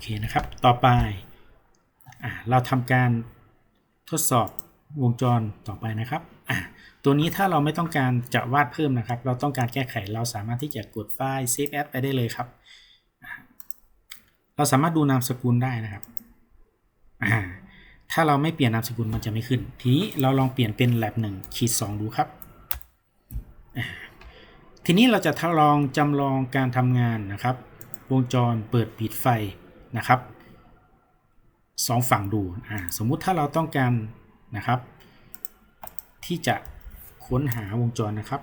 เคนะครับ ต่อไปอเราทำการทดสอบวงจรต่อไปนะครับ ตัวนี้ถ้าเราไม่ต้องการจะวาดเพิ่มนะครับ เราต้องการแก้ไขเราสามารถที่จะกดไฟล์ save as ไปได้เลยครับ เราสามารถดูนามสกุลได้นะครับ ถ้าเราไม่เปลี่ยนนามสกุลมันจะไม่ขึ้น ทีนี้เราลองเปลี่ยนเป็น lab 1ขีด2ดูครับ ทีนี้เราจะทดลองจำลองการทำงานนะครับ วงจรเปิดปิดไฟ นะครับสองฝั่งดูอ่าสมมุติถ้าเราต้องการนะครับ ที่จะค้นหาวงจรนะครับ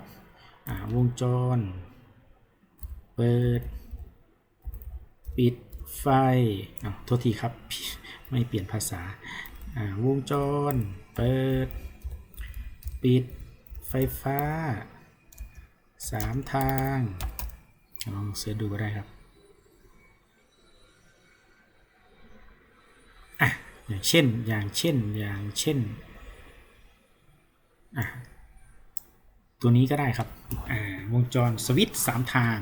อ่าวงจร เปิด ปิดไฟอ่าโทษทีครับ ไม่เปลี่ยนภาษาอ่าวงจร เปิด ปิดไฟฟ้าสามทางลองเสิร์ชดูก็ได้ครับ อย่างเช่น อย่างเช่น อย่างเช่น ตัวนี้ก็ได้ครับ วงจรสวิตช์สามทาง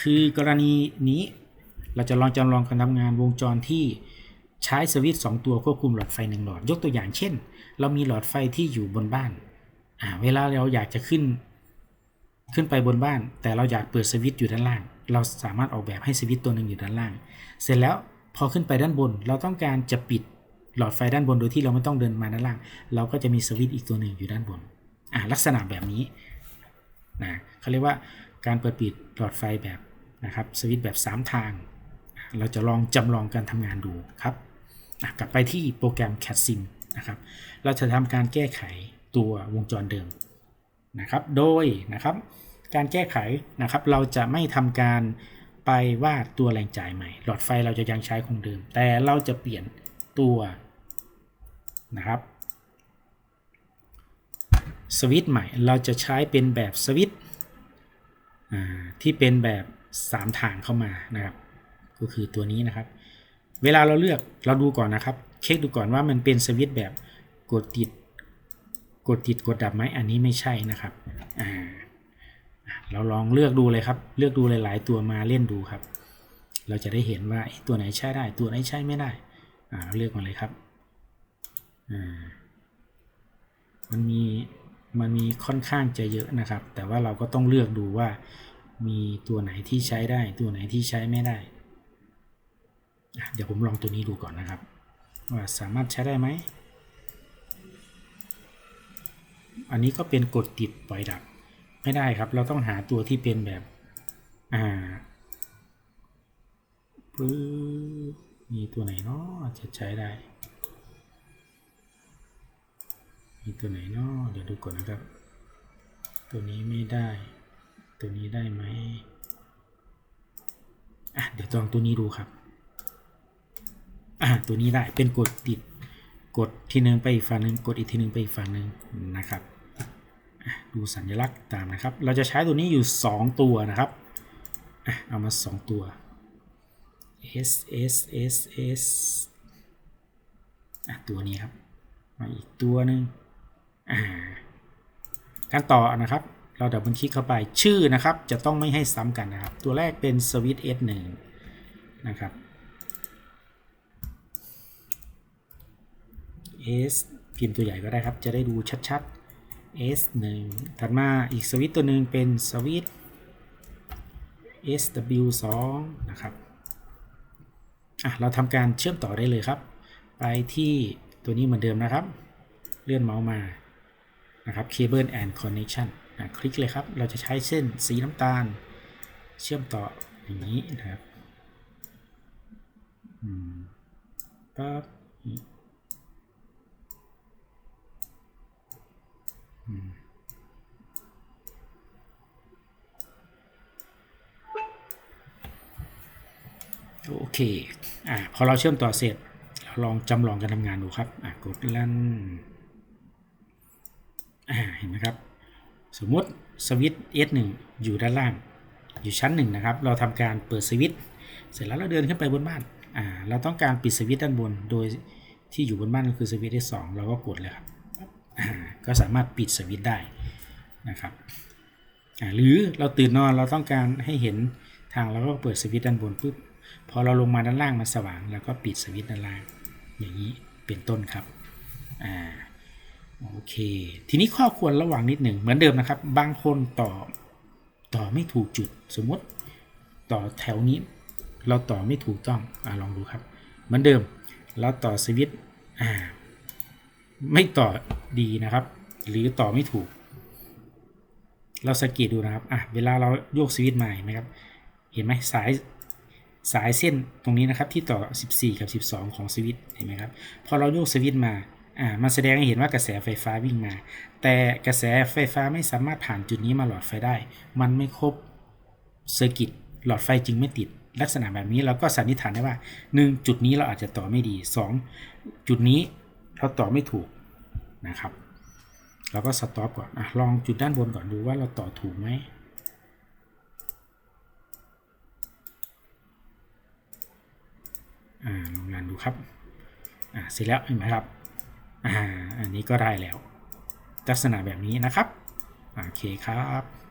คือกรณีนี้เราจะลองจำลองการทำงานวงจรที่ใช้สวิตช์สองตัวควบคุมหลอดไฟหนึ่งหลอด ยกตัวอย่างเช่น เรามีหลอดไฟที่อยู่บนบ้าน เวลาเราอยากจะขึ้นขึ้นไปบนบ้าน แต่เราอยากเปิดสวิตช์อยู่ด้านล่าง เราสามารถออกแบบให้สวิตช์ตัวหนึ่งอยู่ด้านล่าง เสร็จแล้วพอขึ้นไปด้านบน เราต้องการจะปิด หลอดไฟด้านบนโดยที่เราไม่ต้องเดินมาด้านล่าง เราก็จะมีสวิตช์อีกตัวหนึ่งอยู่ด้านบนอ่าลักษณะแบบนี้นะเขาเรียกว่าการเปิดปิดหลอดไฟแบบนะครับสวิตช์แบบ 3 ทาง เราจะลองจำลองการทำงานดูครับกลับไปที่โปรแกรม CADSIM นะครับเราจะทำการแก้ไขตัววงจรเดิมนะครับโดยนะครับการแก้ไขนะครับเราจะไม่ทำการไปวาดตัวแรงจ่ายใหม่ หลอดไฟเราจะยังใช้คงเดิม แต่เราจะเปลี่ยนตัว นะครับสวิตใหม่เราจะใช้เป็นแบบสวิตที่เป็นแบบ 3 ทางเข้ามานะครับ ก็คือตัวนี้นะครับ เวลาเราเลือกเราดูก่อนนะครับ เช็คดูก่อนว่ามันเป็นสวิตแบบกดติดกดติดกดดับไหมอันนี้ไม่ใช่นะครับเราลองเลือกดูเลยครับ เลือกดูหลาย ๆ ตัวมาเล่นดูครับ เราจะได้เห็นว่าตัวไหนใช้ได้ตัวไหนใช้ไม่ได้อ่าเลือกมาเลยครับ มันมีมันมีค่อนข้างจะเยอะนะครับ แต่ว่าเราก็ต้องเลือกดูว่ามีตัวไหนที่ใช้ได้ ตัวไหนที่ใช้ไม่ได้ เดี๋ยวผมลองตัวนี้ดูก่อนนะครับ ว่าสามารถใช้ได้ไหม อันนี้ก็เป็นกดติดปล่อยดับไม่ได้ครับ เราต้องหาตัวที่เป็นแบบ อ่าปึ๊บมีตัวไหนเนาะจะใช้ได้ มีตัวไหนเนาะเดี๋ยวดูก่อนนะครับ ตัวนี้ไม่ได้ ตัวนี้ได้ไหมอะเดี๋ยวลองตัวนี้ดูครับอะตัวนี้ได้เป็นกดติดกดทีหนึ่งไปอีกฝั่งหนึ่งกดอีกทีหนึ่งไปอีกฝั่งหนึ่งนะครับอะดูสัญลักษณ์ตามนะครับ เราจะใช้ตัวนี้อยู่ 2 ตัวนะครับอะเอามา 2 ตัว S S S S อะตัวนี้ครับ มาอีกตัวหนึ่ง การต่อนะครับ เราดับเบิลคลิกเข้าไปชื่อนะครับ จะต้องไม่ให้ซ้ำกันนะครับ ตัวแรกเป็นสวิต S1 นะครับ S พิมพ์ตัวใหญ่ก็ได้ครับ จะได้ดูชัดๆ S1 ถัดมาอีกสวิตตัวหนึ่งเป็นสวิต SW2 นะครับอะเราทำการเชื่อมต่อได้เลยครับ ไปที่ตัวนี้เหมือนเดิมนะครับ เลื่อนเมาส์มา นะครับ Cable and Connection อะคลิกเลยครับ เราจะใช้เส้นสีน้ำตาล เชื่อมต่ออย่างนี้นะครับปั๊บโอเค อ่า พอเราเชื่อมต่อเสร็จ เราลองจำลองการทำงานดูครับ อ่ากดลั่น เห็นไหมครับ สมมติสวิตช์ S1 อยู่ด้านล่าง อยู่ชั้นหนึ่งนะครับ เราทำการเปิดสวิตช์เสร็จแล้วเราเดินขึ้นไปบนบ้าน อ่า เราต้องการปิดสวิตช์ด้านบน โดยที่อยู่บนบ้านก็คือสวิตช์ S2 เราก็กดเลยครับ อ่า ก็สามารถปิดสวิตช์ได้นะครับหรือเราตื่นนอนเราต้องการให้เห็นทางเราก็เปิดสวิตช์ด้านบนปุ๊บ พอเราลงมาด้านล่างมันสว่าง แล้วก็ปิดสวิตช์ด้านล่าง อย่างนี้เป็นต้นครับ อ่า โอเค ทีนี้ข้อควรระวังนิดหนึ่งเหมือนเดิมนะครับ บางคนต่อต่อไม่ถูกจุด สมมติต่อแถวนี้ เราต่อไม่ถูกต้องอลองดูครับ เหมือนเดิม เราต่อสวิตอ่าไม่ต่อดีนะครับ หรือต่อไม่ถูก เราสังเกตดูนะครับอะเวลาเราโยกสวิตช์มาเห็นไหมครับ เห็นไหมสายสายเส้นตรงนี้นะครับที่ต่อ 14 กับ 12 ของสวิตเห็นไหมครับ พอเราโยกสวิตมา อ่ามันแสดงให้เห็นว่ากระแสไฟฟ้าวิ่งมา แต่กระแสไฟฟ้าไม่สามารถผ่านจุดนี้มาหลอดไฟได้ มันไม่ครบเซอร์กิตหลอดไฟจึงไม่ติด ลักษณะแบบนี้เราก็สันนิษฐานได้ว่า 1 จุดนี้เราอาจจะต่อไม่ดี 2 จุดนี้เราต่อไม่ถูกนะครับเราก็สต็อปก่อนอะลองจุดด้านบนก่อนดูว่าเราต่อถูกไหมอ่าลองรันดูครับอ่าเสร็จแล้วเห็นไหมครับ อ่าอันนี้ก็ได้แล้ว ลักษณะแบบนี้นะครับ โอเคครับ